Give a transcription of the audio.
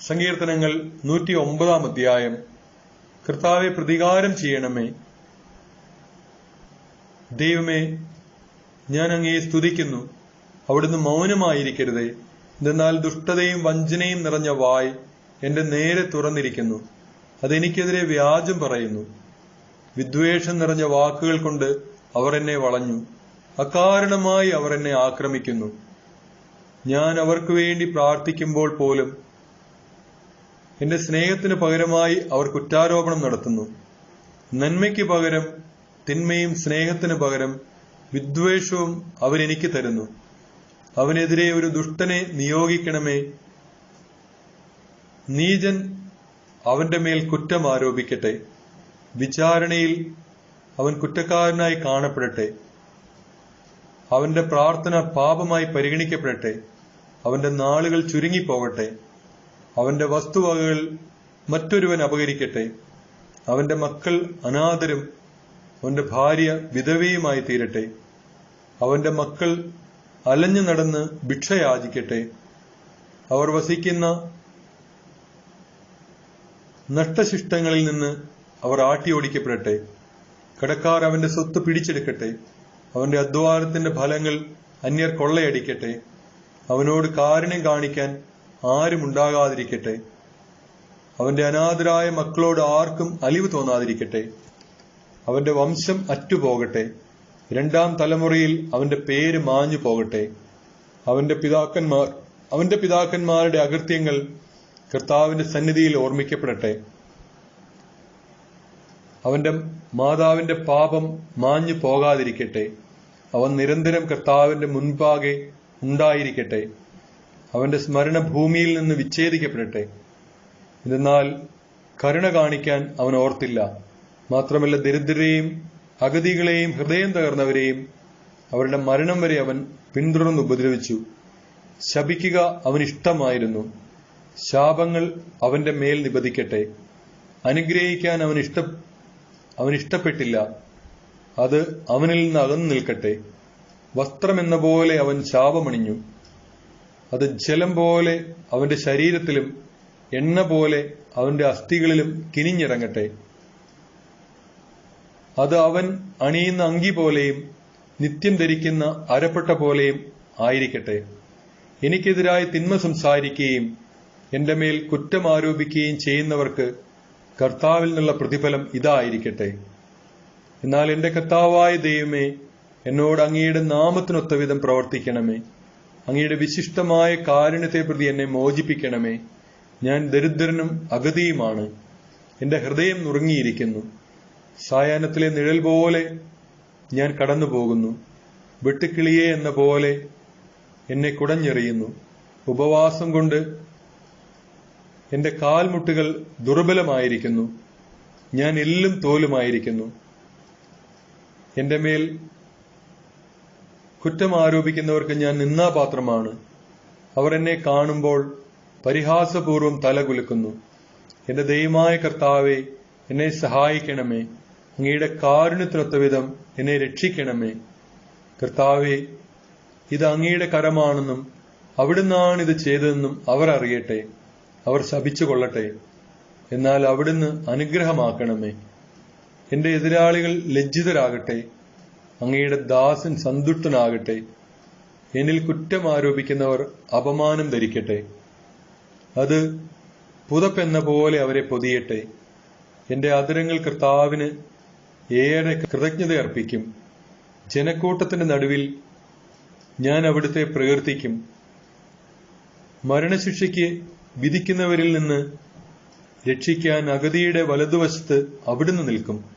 സങ്കീർത്തനങ്ങൾ നൂറ്റി ഒമ്പതാം അധ്യായം. കർത്താവെ പ്രതികാരം ചെയ്യണമേ. ദൈവമേ ഞാൻ അങ്ങയെ സ്തുതിക്കുന്നു. അവിടുന്ന് മൗനമായിരിക്കരുതേ. എന്നാൽ ദുഷ്ടതയും വഞ്ചനയും നിറഞ്ഞ വായ് എന്റെ നേരെ തുറന്നിരിക്കുന്നു. അതെനിക്കെതിരെ വ്യാജം പറയുന്നു. വിദ്വേഷം നിറഞ്ഞ വാക്കുകൾ കൊണ്ട് അവർ എന്നെ വളഞ്ഞു. അകാരണമായി അവർ എന്നെ ആക്രമിക്കുന്നു. ഞാൻ അവർക്ക് വേണ്ടി പ്രാർത്ഥിക്കുമ്പോൾ പോലും എന്റെ സ്നേഹത്തിന് പകരമായി അവർ കുറ്റാരോപണം നടത്തുന്നു. നന്മയ്ക്ക് പകരം തിന്മയും സ്നേഹത്തിന് പകരം വിദ്വേഷവും അവരെനിക്ക് തരുന്നു. അവനെതിരെ ഒരു ദുഷ്ടനെ നിയോഗിക്കണമേ. നീജൻ അവന്റെ മേൽ കുറ്റം ആരോപിക്കട്ടെ. വിചാരണയിൽ അവൻ കുറ്റക്കാരനായി കാണപ്പെടട്ടെ. അവന്റെ പ്രാർത്ഥന പാപമായി പരിഗണിക്കപ്പെടട്ടെ. അവന്റെ നാളുകൾ ചുരുങ്ങിപ്പോകട്ടെ. അവന്റെ വസ്തുവകകൾ മറ്റൊരുവൻ അപകരിക്കട്ടെ. അവന്റെ മക്കൾ അനാഥരും അവന്റെ ഭാര്യ വിധവയുമായി തീരട്ടെ. അവന്റെ മക്കൾ അലഞ്ഞു നടന്ന് ഭിക്ഷയാചിക്കട്ടെ അവർ വസിക്കുന്ന നഷ്ടശിഷ്ടങ്ങളിൽ നിന്ന് അവർ ആട്ടിയോടിക്കപ്പെടട്ടെ കടക്കാർ അവന്റെ സ്വത്ത് പിടിച്ചെടുക്കട്ടെ. അവന്റെ അധ്വാനത്തിന്റെ ഫലങ്ങൾ അന്യർ കൊള്ളയടിക്കട്ടെ. അവനോട് കാരുണ്യം കാണിക്കാൻ ആരും ഉണ്ടാകാതിരിക്കട്ടെ. അവന്റെ അനാഥരായ മക്കളോട് ആർക്കും അലിവ് തോന്നാതിരിക്കട്ടെ. അവന്റെ വംശം അറ്റുപോകട്ടെ. രണ്ടാം തലമുറയിൽ അവന്റെ പേര് മാഞ്ഞു പോകട്ടെ. അവന്റെ പിതാക്കന്മാർ അവന്റെ പിതാക്കന്മാരുടെ അകൃത്യങ്ങൾ കർത്താവിന്റെ സന്നിധിയിൽ ഓർമ്മിക്കപ്പെടട്ടെ. അവന്റെ മാതാവിന്റെ പാപം മാഞ്ഞു പോകാതിരിക്കട്ടെ. അവൻ നിരന്തരം കർത്താവിന്റെ മുൻപാകെ ഉണ്ടായിരിക്കട്ടെ. അവന്റെ സ്മരണ ഭൂമിയിൽ നിന്ന് വിച്ഛേദിക്കപ്പെടട്ടെ. എന്നാൽ കരുണ കാണിക്കാൻ അവൻ ഓർത്തില്ല. മാത്രമല്ല ദരിദ്രരെയും അഗതികളെയും ഹൃദയം തകർന്നവരെയും അവരുടെ മരണം വരെ അവൻ പിന്തുടർന്ന് ഉപദ്രവിച്ചു. ശപിക്കുക അവൻ ഇഷ്ടമായിരുന്നു. ശാപങ്ങൾ അവന്റെ മേൽ നിബദിക്കട്ടെ അനുഗ്രഹിക്കാൻ അവൻ ഇഷ്ട അവൻ ഇഷ്ടപ്പെട്ടില്ല. അത് അവനിൽ നിന്ന് അകന്നു നിൽക്കട്ടെ. വസ്ത്രമെന്ന പോലെ അവൻ ശാപമണിഞ്ഞു. അത് ജലം പോലെ അവന്റെ ശരീരത്തിലും എണ്ണ പോലെ അവന്റെ അസ്ഥികളിലും കിനിഞ്ഞിറങ്ങട്ടെ അത് അവൻ അണിയുന്ന അങ്കി പോലെയും നിത്യം ധരിക്കുന്ന അരപ്പെട്ട പോലെയും ആയിരിക്കട്ടെ. എനിക്കെതിരായി തിന്മ സംസാരിക്കുകയും എന്റെ മേൽ കുറ്റം ആരോപിക്കുകയും ചെയ്യുന്നവർക്ക് കർത്താവിൽ നിന്നുള്ള പ്രതിഫലം ഇതായിരിക്കട്ടെ. എന്നാൽ എന്റെ കർത്താവായ ദൈവമേ എന്നോട് അങ്ങയുടെ നാമത്തിനൊത്തവിധം പ്രവർത്തിക്കണമേ. അങ്ങയുടെ വിശിഷ്ടമായ കാരുണ്യത്തെ പ്രതി എന്നെ മോചിപ്പിക്കണമേ. ഞാൻ ദരിദ്രനും അഗതിയുമാണ്. എന്റെ ഹൃദയം നുറുങ്ങിയിരിക്കുന്നു. സായാഹ്നത്തിലെ നിഴൽ പോലെ ഞാൻ കടന്നു പോകുന്നു വെട്ടുക്കിളിയെ എന്ന പോലെ എന്നെ കുടഞ്ഞെറിയുന്നു. ഉപവാസം കൊണ്ട് എന്റെ കാൽമുട്ടുകൾ ദുർബലമായിരിക്കുന്നു. ഞാൻ എല്ലും തോലുമായിരിക്കുന്നു. എന്റെ മേൽ കുറ്റം ആരോപിക്കുന്നവർക്ക് ഞാൻ നിന്നാപാത്രമാണ് അവർ എന്നെ കാണുമ്പോൾ പരിഹാസപൂർവം തലകുലുക്കുന്നു എന്റെ ദൈവമായ കർത്താവെ എന്നെ സഹായിക്കണമേ. അങ്ങയുടെ കാരുണ്യത്തിനൊത്ത വിധം എന്നെ രക്ഷിക്കണമേ. കർത്താവെ ഇത് അങ്ങയുടെ കരമാണെന്നും അവിടുന്നാണ് ഇത് ചെയ്തതെന്നും അവർ അറിയട്ടെ. അവർ ശപിച്ചു കൊള്ളട്ടെ എന്നാൽ അവിടുന്ന് അനുഗ്രഹമാക്കണമേ. എന്റെ എതിരാളികൾ ലജ്ജിതരാകട്ടെ. അങ്ങയുടെ ദാസൻ സന്തുഷ്ടനാകട്ടെ. എന്നിൽ കുറ്റം ആരോപിക്കുന്നവർ അപമാനം ധരിക്കട്ടെ. അത് പുതപ്പെന്ന പോലെ അവരെ പൊതിയട്ടെ. എന്റെ അതിരങ്ങൾ കർത്താവിന് ഏറെ കൃതജ്ഞത അർപ്പിക്കും. ജനക്കൂട്ടത്തിന്റെ നടുവിൽ ഞാൻ അവിടുത്തെ പ്രകീർത്തിക്കും. മരണശിക്ഷയ്ക്ക് വിധിക്കുന്നവരിൽ നിന്ന് രക്ഷിക്കാൻ അഗതിയുടെ വലതുവശത്ത് അവിടുന്ന് നിൽക്കും.